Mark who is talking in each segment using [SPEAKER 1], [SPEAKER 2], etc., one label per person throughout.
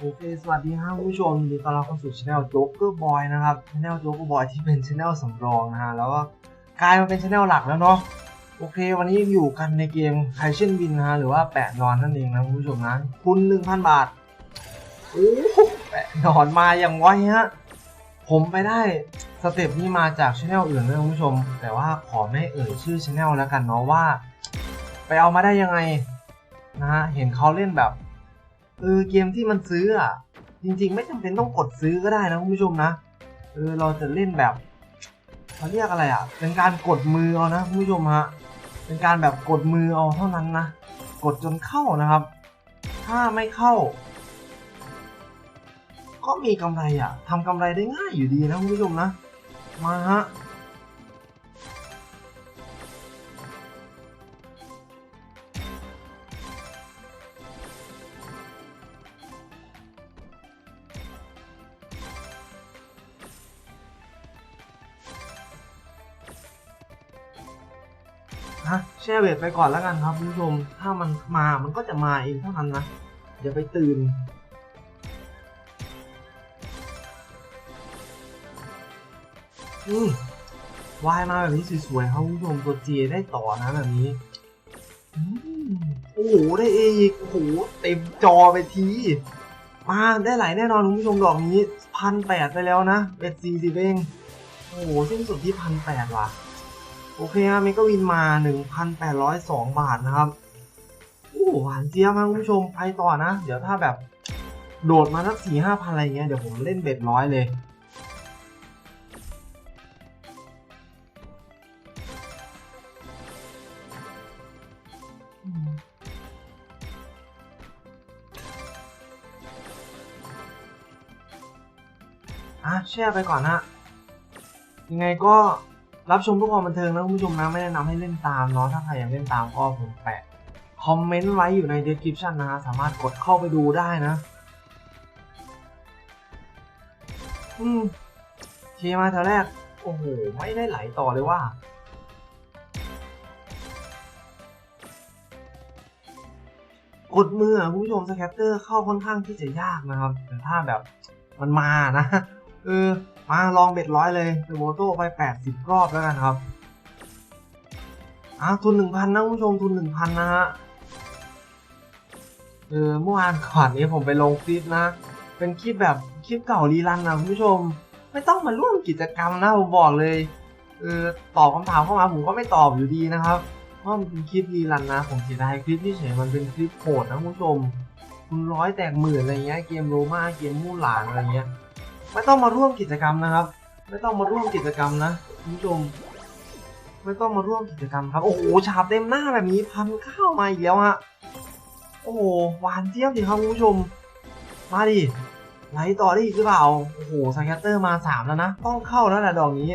[SPEAKER 1] โอเค สวัสดีครับผู้ชมยินดีต้อนรับเข้าสู่ช anel Joker Boy นะครับช anel Joker Boy ที่เป็นช anel สำรองนะฮะ แล้วก็กลายมาเป็นช anel หลักแล้วเนาะ โอเค วันนี้อยู่กันในเกมไคเชนบินนะฮะ หรือว่าแปะนอนนั่นเองนะคุณผู้ชมนะ คุณ 1,000 บาท โอ้โหแปะนอนมาอย่างไวฮะ ผมไปได้สเต็ปนี้มาจากช anel อื่นนะคุณผู้ชม แต่ว่าขอไม่เอ่ยชื่อช anel แล้วกันเนาะว่า ไปเอามาได้ยังไงนะฮะ เห็นเขาเล่นแบบ เออเกมที่มันซื้ออะจริง ๆ ไม่จำเป็นต้องกดซื้อก็ได้นะคุณผู้ชมนะเออเราจะเล่นแบบเขาเรียกอะไรอะ เป็นการกดมือเอานะคุณผู้ชมฮะเป็นการแบบกดมือเอาเท่านั้นนะ กดจนเข้านะครับ ถ้าไม่เข้า ก็มีกำไรอะทำกำไรได้ง่ายอยู่ดีนะคุณผู้ชมนะมาฮะ ฮะแช่เวทไปก่อนแล้วกันครับคุณผู้ชม ถ้ามันมา มันก็จะมาเองเท่านั้นนะ อย่าไปตื่น อืมวายมาแบบนี้สวยๆครับคุณผู้ชม ตัวเจได้ต่อนะแบบนี้อืมโอ้โห ได้เออีก โอ้โห เต็มจอไปที มาได้หลายแน่นอนคุณผู้ชมดอกนี้พันแปดไปแล้วนะเบ็ดสี่สิบเอง โอ้โห สิ้นสุดที่พันแปดว่ะ โอเคครับเมกวินมา 1,802 บาทนะครับ โอ้หวานเจี๊ยบมากคุณผู้ชมไปต่อนะ เดี๋ยวถ้าแบบโดดมาสักสี่ห้าพันอะไรเงี้ย เดี๋ยวผมเล่นเบ็ดร้อยเลย อะแช่ไปก่อนนะยังไงก็ รับชมเพื่อความบันเทิงนะคุณผู้ชมนะไม่แนะนำให้เล่นตามเนาะถ้าใครอยากเล่นตามก็ผมแปะคอมเมนต์ไว้อยู่ใน description นะฮะสามารถกดเข้าไปดูได้นะ อืมเคมาแถวแรก โอ้โห ไม่ได้ไหลต่อเลยว่ากดมือคุณผู้ชมสแคตเตอร์เข้าค่อนข้างที่จะยากนะครับแต่ถ้าแบบมันมานะเออ มาลองเบ็ดร้อยเลยเดโมโต้ไป 80 รอบแล้วกันครับอะทุน1,000นะคุณผู้ชมทุน1,000นะฮะเออเมื่อวานก่อนนี้ผมไปลงคลิปนะ เป็นคลิปแบบคลิปเก่ารีรันนะคุณผู้ชม ไม่ต้องมาร่วมกิจกรรมนะผมบอกเลยเออตอบคำถามเข้ามาผมก็ไม่ตอบอยู่ดีนะครับเพราะมันเป็นคลิปรีรันนะ ผมเสียดายคลิปที่เฉยมันเป็นคลิปโหดนะคุณผู้ชมคุณร้อยแตกหมื่นอะไรเงี้ยเกมโรมาเกมมู่หลานอะไรเงี้ย ไม่ต้องมาร่วมกิจกรรมนะครับ ไม่ต้องมาร่วมกิจกรรมนะคุณผู้ชม ไม่ต้องมาร่วมกิจกรรมครับ โอ้โหฉาบเต็มหน้าแบบนี้พันเก้ามาอีกแล้วฮะ โอ้โหหวานเจี๊ยบดิครับคุณผู้ชม มาดิไหลต่อได้อีกหรือเปล่า โอ้โหสแคตเตอร์มาสามแล้วนะ ต้องเข้าแล้วแหละดอกนี้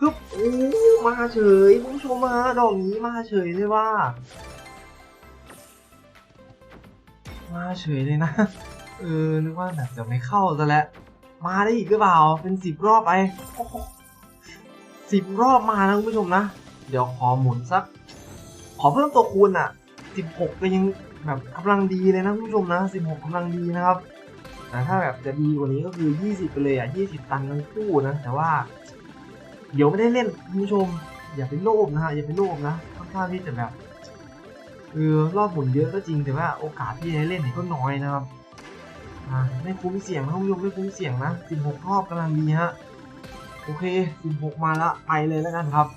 [SPEAKER 1] ฮึบโอ้มาเฉยคุณผู้ชมมาดอกนี้มาเฉยเลยว่า มาเฉยเลยนะ เออ นึกว่าแบบจะไม่เข้าซะแล้ว มาได้อีกหรือเปล่า เป็นสิบรอบไปสิบรอบมานะคุณผู้ชมนะ เดี๋ยวขอหมุนสัก ขอเพิ่มตัวคูณอะสิบหกก็ยังแบบกำลังดีเลยนะคุณผู้ชมนะสิบหกกำลังดีนะครับแต่ถ้าแบบจะดีกว่านี้ก็คือยี่สิบไปเลยอะยี่สิบตันทั้งคู่นะ แต่ว่า เดี๋ยวไม่ได้เล่นคุณผู้ชม อย่าไปโลภนะฮะอย่าไปโลภนะค่อนข้างที่จะแบบ เออรอบหมุนเยอะก็จริงแต่ว่าโอกาสที่จะได้เล่นเนี่ยก็น้อยนะครับไม่คุ้มเสี่ยงนะคุณผู้ชมไม่คุ้มเสี่ยงนะ 16 รอบกำลังดีฮะโอเค 16 มาละไปเลยแล้วกันครับ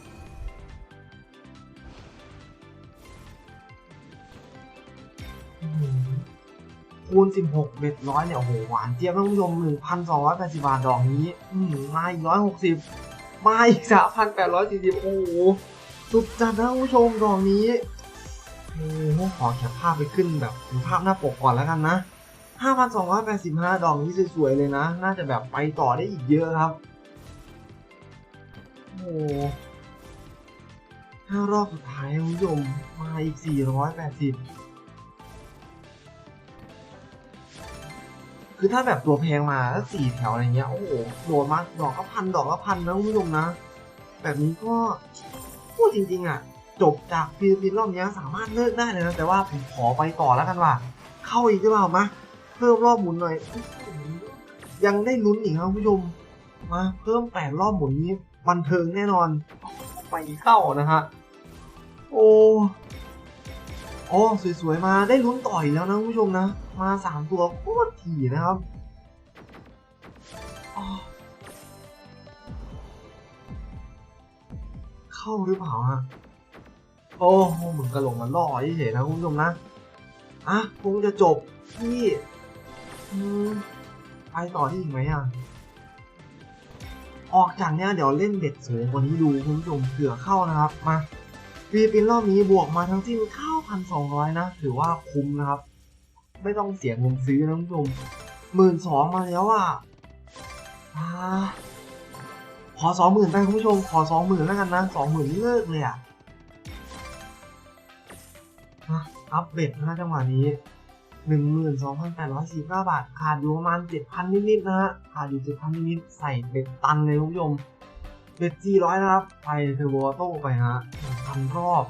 [SPEAKER 1] คูณ 16เบ็ดร้อยเนี่ยโอ้โหหวานเจี๊ยบนะคุณผู้ชม 1,280 บาทดอกนี้อืมมาอีก 160 มาอีก 3,840 โอ้โหสุดจัดนะผู้ชมดอกนี้ โอ้โหขอแคปภาพไปขึ้นแบบเป็นภาพหน้าปกก่อนแล้วกันนะ 5,285 ดอกนี้สวยๆเลยนะ น่าจะแบบไปต่อได้อีกเยอะครับ โอ้โหห้ารอบสุดท้ายคุณผู้ชมมาอีก 480คือถ้าแบบตัวแพงมาแล้วสี่แถวอะไรเงี้ยโอ้โหโดดมาดอกละพันดอกละพันนะคุณผู้ชมนะ แบบนี้ก็พูดจริง ๆ อะ จบจากฟิลิปปินส์รอบนี้สามารถเลิกได้เลยนะแต่ว่าผมขอไปต่อแล้วกันว่ะเข้าอีกหรือเปล่ามะเพิ่มรอบหมุนหน่อย ยังได้ลุ้นอีกครับผู้ชมมาเพิ่มแปดรอบหมุนนี้บันเทิงแน่นอน ไปเข้านะฮะโอ้โอ้สวยๆมาได้ลุ้นต่อยแล้วนะผู้ชมนะ มาสามตัวโคตรถี่นะครับเข้าหรือเปล่าฮะ โอ้โหเหมือนกระหลงมันล่อเฉยๆนะคุณผู้ชมนะอะคงจะจบที่ไปต่อที่อีกไหมอะ ออกจากเนี้ยเดี๋ยวเล่นเด็ดสูงกว่านี้ดูคุณผู้ชมเผื่อเข้านะครับมาฟีลิปปินส์รอบนี้บวกมาทั้งสิ้น9,200 นะ ถือว่าคุ้มนะครับ ไม่ต้องเสียเงินซื้อนะคุณผู้ชมหมื่นสองมาแล้วอะอ่าขอสองหมื่นไปคุณผู้ชม ขอสองหมื่นแล้วกันนะสองหมื่นเลิกเลยอะ อัพเบ็ดนะจังหวะนี้หนึ่งหมื่นสองพันแปดร้อยสี่เก้าบาท ขาดอยู่ประมาณเจ็ดพันนิดๆนะฮะ ขาดอยู่เจ็ดพันนิดๆ ใส่เบ็ดตันเลยคุณผู้ชม เบ็ดสี่ร้อยนะครับ ไปเทอร์โบโต้ไปฮะพันรอบ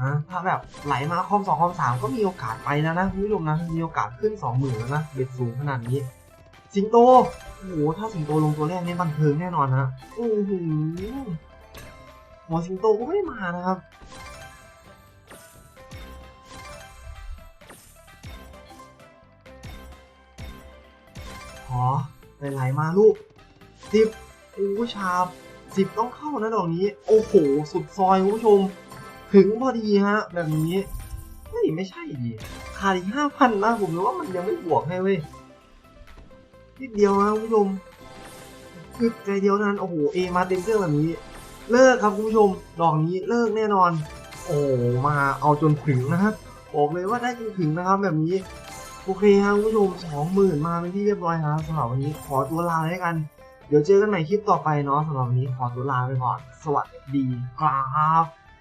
[SPEAKER 1] นะถ้าแบบไหลมาคอมสองคอมสามก็มีโอกาสไปนะนะคุณผู้ชมนะ มีโอกาสขึ้นสองหมื่นแล้วนะ เบ็ดสูงขนาดนี้ สิงโต โอ้โห ถ้าสิงโตลงตัวแรกนี่บันเทิงแน่นอนนะโอ้โหหัวสิงโตก็ไม่มานะครับ อไหลๆมาลูกสิบโอ้ชาบสิบต้องเข้านะดอกนี้ โอ้โห สุดซอยคุณผู้ชม ถึงพอดีฮะ แบบนี้เฮ้ยไม่ใช่ดิขาดอีกห้าพันนะผมรู้ว่ามันยังไม่บวกให้เว้ยนิดเดียวนะคุณผู้ชมคือใจเดียวนั้นโอ้โหเอมาเต็มเครื่องแบบนี้ เลิกครับคุณผู้ชม ดอกนี้เลิกแน่นอน โอ้มาเอาจนถึงนะครับบอกเลยว่าได้จนถึงนะครับแบบนี้ โอเคครับคุณผู้ชมสองหมื่นมาเป็นที่เรียบร้อยครับสำหรับวันนี้ขอตัวลาแล้วกัน เดี๋ยวเจอกันใหม่คลิปต่อไปเนาะสำหรับวันนี้ขอตัวลาไปก่อน สวัสดีครับ